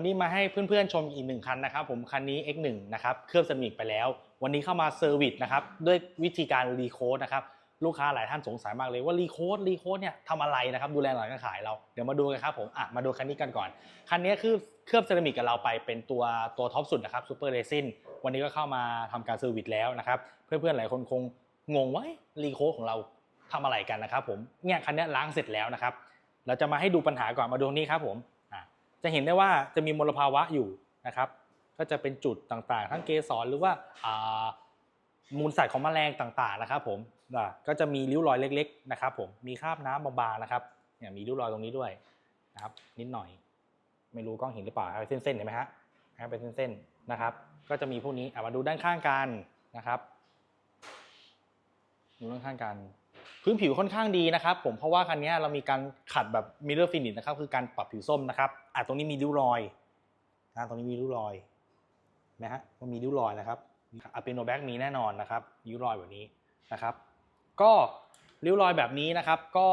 วันนี้มาให้เพื่อนๆชมอีกหนึ่งคันนะครับผมคันนี้ X1 นะครับเคลือบเซรามิกไปแล้ว วันนี้เข้ามาเซอร์วิสนะครับด้วยวิธีการรีโคดนะครับลูกค้าหลายท่านสงสัยมากเลยว่ารีโคดรีโคดเนี่ยทำอะไรนะครับดูแลหลังการขายเราเดี๋ยวมาดูกันครับผมอะมาดูคันนี้กันก่อน คันนี้คือเคลือบเซรามิกกับเราไปเป็นตัวตัวท็อปสุดนะครับซูเปอร์เรซินวันนี้ก็เข้ามาทำการเซอร์วิสแล้วนะครับเพื่อนๆหลายคนคงงงว่ารีโคดของเราทำอะไรกันนะครับผมเนี่ยคันนี้ล้างเสร็จแล้วนะครับเราจะมาให้ดูปัญหาก่อนมาดูนี่ครับผม จะเห็นได้ว่าจะมีมลภาวะอยู่นะครับ ก็จะเป็นจุดต่างๆ ทั้งเกสรหรือว่ามูลสัตว์ของแมลงต่างๆนะครับ ผมก็จะมีริ้วรอยเล็ก ๆ นะครับ ผมมีคราบน้ำบางๆนะครับเนี่ยมีริ้วรอยตรงนี้ด้วยนะครับ นิดหน่อย ไม่รู้กล้องเห็นหรือเปล่าเป็นเส้นๆเห็นไหมฮะนะครับเป็นเส้นๆนะครับ ก็จะมีพวกนี้อะมาดูด้านข้างกันนะครับดูด้านข้างกัน พื้นผิวค่อนข้างดีนะครับผมเพราะว่าคันนี้เรามีการขัดแบบมิเ r อร์ฟินิชนะครับคือการปรับผิวส้มนะครับอะตรงนี้มีริ้วรอยนะตรงนี้มีริ้วรอยนะฮะมันมีริ้วรอยนะครับอะเปโนแบ็กมีแน่นอนนะครับริ้วรอยแบบนี้นะครับ ก็ริ้วรอยแบบนี้นะครับก็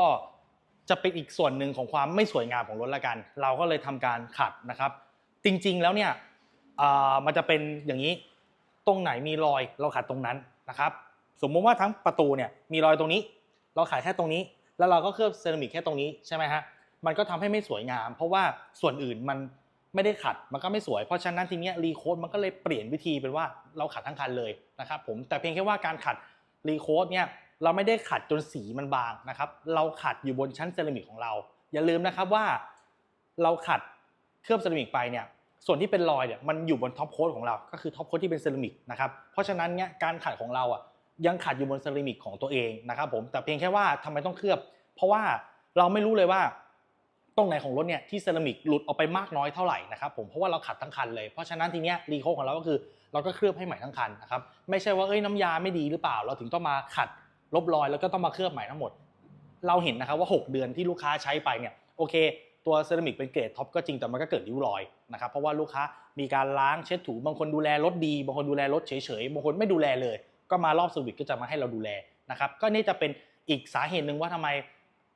จะเป็นอีกส่วนหนึ่งของความไม่สวยงามของรถละกัน เราก็เลยทำการขัดนะครับ จริงๆแล้วเนี่ยมันจะเป็นอย่างนี้ตรงไหนมีรอยเราขัดตรงนั้นนะครับ สมมุติว่าทั้งประตูเนี่ยมีรอยตรงนี้ เราขายแค่ตรงนี้ แล้วเราก็เคลือบเซรามิกแค่ตรงนี้ใช่ไหมฮะมันก็ทำให้ไม่สวยงาม เพราะว่าส่วนอื่นมันไม่ได้ขัดมันก็ไม่สวย เพราะฉะนั้นทีเนี้ยรีโคดมันก็เลยเปลี่ยนวิธีเป็นว่าเราขัดทั้งคันเลยนะครับผมแต่เพียงแค่ว่าการขัดรีโคดเนี่ยเราไม่ได้ขัดจนสีมันบางนะครับ เราขัดอยู่บนชั้นเซรามิกของเรา อย่าลืมนะครับว่า เราขัดเคลือบเซรามิกไปเนี่ยส่วนที่เป็นรอยเนี่ยมันอยู่บนท็อปโค้ดของเรา ก็คือท็อปโค้ดที่เป็นเซรามิกนะครับเพราะฉะนั้นเนี่ยการขัดของเราอะ ยังขัดอยู่บนเซรามิกของตัวเองนะครับผมแต่เพียงแค่ว่าทำไมต้องเคลือบ เพราะว่าเราไม่รู้เลยว่าตรงไหนของรถเนี่ยที่เซรามิกหลุดออกไปมากน้อยเท่าไหร่นะครับผมเพราะว่าเราขัดทั้งคันเลยเพราะฉะนั้นทีเนี้ยรีโคของเราก็คือเราก็เคลือบให้ใหม่ทั้งคันนะครับไม่ใช่ว่าเอ้ยน้ำยาไม่ดีหรือเปล่า เราถึงต้องมาขัดลบรอยแล้วก็ต้องมาเคลือบใหม่ทั้งหมด เราเห็นนะครับว่า 6 เดือนที่ลูกค้าใช้ไปเนี่ยโอเค ตัวเซรามิกเป็นเกรดท็อปก็จริงแต่มันก็เกิดริ้วรอยนะครับเพราะว่าลูกค้ามีการล้างเช็ดถูบางคนดูแลรถดี บางคนดูแลรถเฉยๆบางคนไม่ดูแลเลย ก็มารอบเซอร์วิสก็จะมาให้เราดูแลนะครับก็นี่จะเป็นอีกสาเหตุหนึ่งว่าทำไม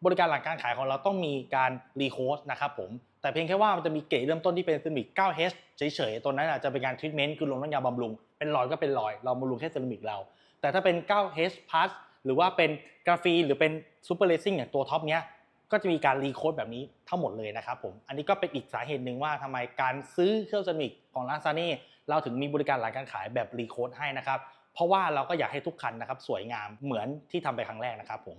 บริการหลังการขายของเราต้องมีการรีโคสนะครับผมแต่เพียงแค่ว่ามันจะมีเกรดเริ่มต้นที่เป็นเซรามิก 9H เฉยๆ ตัวนั้นอาจจะเป็นการทรีทเมนต์คือลงน้ำยาบำรุง เป็นรอยก็เป็นรอย เราบำรุงแค่เซรามิกเรา แต่ถ้าเป็น 9H Plus หรือว่าเป็นกราฟีหรือเป็นซูเปอร์เลซิ่งอย่างตัวท็อปเนี้ย ก็จะมีการรีโคดแบบนี้ทั้งหมดเลยนะครับผม อันนี้ก็เป็นอีกสาเหตุหนึ่งว่าทำไมการซื้อเครื่องเซรามิกของร้านซานี่เราถึงมีบริการหลังการขายแบบรีโคดให้นะครับ เพราะว่าเราก็อยากให้ทุกคันนะครับสวยงามเหมือนที่ทำไปครั้งแรกนะครับผม